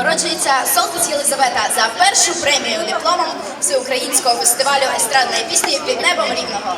Нагороджується Солтис Єлизавета за першу премію дипломом всеукраїнського фестивалю естрадної пісні під небом рівного.